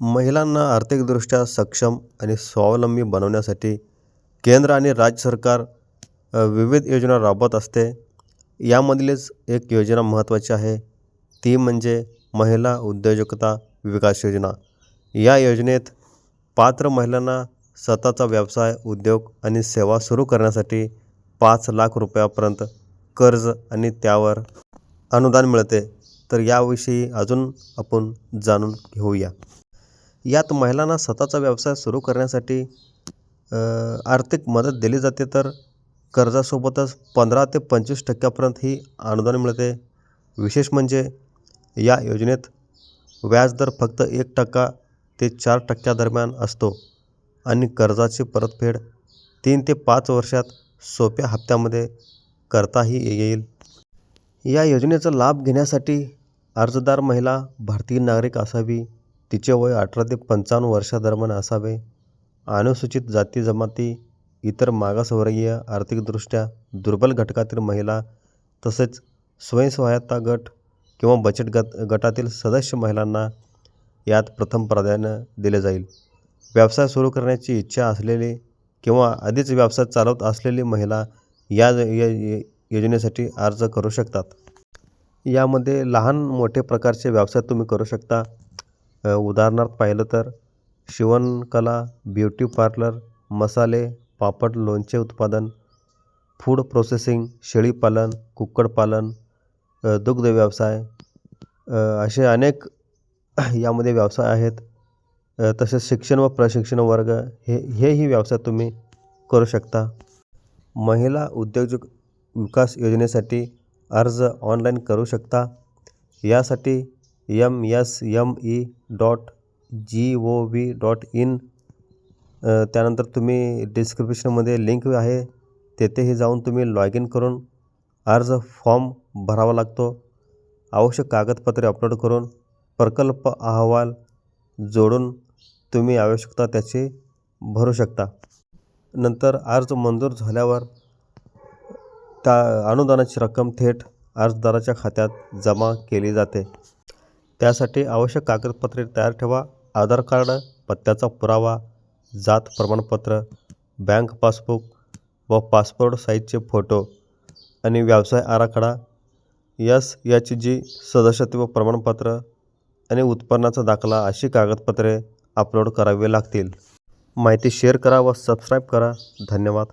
महिलांना आर्थिकदृष्ट्या सक्षम आणि स्वावलंबी बनवण्यासाठी केंद्र आणि राज्य सरकार विविध योजना राबवत असते. यामधलीच एक योजना महत्त्वाची आहे. ती म्हणजे महिला उद्योजकता विकास योजना. या योजनेत पात्र महिलांना स्वतःचा व्यवसाय उद्योग आणि सेवा सुरू करण्यासाठी पाच लाख रुपयापर्यंत कर्ज आणि त्यावर अनुदान मिळते. तर याविषयी अजून आपण जाणून घेऊया. यात महिलांना स्वतःचा व्यवसाय सुरू करण्यासाठी आर्थिक मदत दिली जाते तर कर्जासोबतच पंधरा ते पंचवीस टक्क्यापर्यंत ही अनुदान मिळते. विशेष म्हणजे या योजनेत व्याजदर फक्त एक टक्का ते चार टक्क्यादरम्यान असतो आणि कर्जाची परतफेड तीन ते पाच वर्षात सोप्या हप्त्यामध्ये करताही येईल. या योजनेचा लाभ घेण्यासाठी अर्जदार महिला भारतीय नागरिक असावी तिचे वय अठरा ते पंचावन्न वर्षादरम्यान असावे. अनुसूचित जाती जमाती इतर मागासवर्गीय आर्थिकदृष्ट्या दुर्बल घटकातील महिला तसेच स्वयंसहायता गट किंवा बचत गट गटातील सदस्य महिलांना यात प्रथम प्राधान्य दिले जाईल. व्यवसाय सुरू करण्याची इच्छा असलेली किंवा आधीच व्यवसाय चालवत असलेली महिला या योजनेसाठी अर्ज करू शकतात. यामध्ये लहान मोठे प्रकारचे व्यवसाय तुम्ही करू शकता. उदाहरणार्थ पाहिलं तर शिवणकला ब्युटी पार्लर मसाले पापड लोणचे उत्पादन फूड प्रोसेसिंग शेळीपालन कुक्कुटपालन दुग्ध व्यवसाय असे अनेक यामध्ये व्यवसाय आहेत. तसेच शिक्षण व प्रशिक्षण वर्ग हे हेही व्यवसाय तुम्ही करू शकता. महिला उद्योजक विकास योजनेसाठी अर्ज ऑनलाईन करू शकता. यासाठी M S M E dot G O V dot in त्यानंतर तुम्ही डिस्क्रिप्शनमध्ये लिंक आहे तेथेही जाऊन तुम्ही लॉग इन करून अर्ज फॉर्म भरावा लागतो. आवश्यक कागदपत्रे अपलोड करून प्रकल्प अहवाल जोडून तुम्ही आवश्यकता त्याची भरू शकता. नंतर अर्ज मंजूर झाल्यावर त्या अनुदानाची रक्कम थेट अर्जदाराच्या खात्यात जमा केली जाते. त्यासाठी आवश्यक कागदपत्रे तयार ठेवा. आधार कार्ड पत्त्याचा पुरावा जात प्रमाणपत्र बँक पासबुक व पासपोर्ट साईजचे फोटो आणि व्यवसाय आराखडा. यस एच जी सदस्यत्व प्रमाणपत्र आणि उत्पन्नाचा दाखला अशी कागदपत्रे अपलोड करावी लागतील. माहिती शेअर करा व सबस्क्राईब करा. धन्यवाद.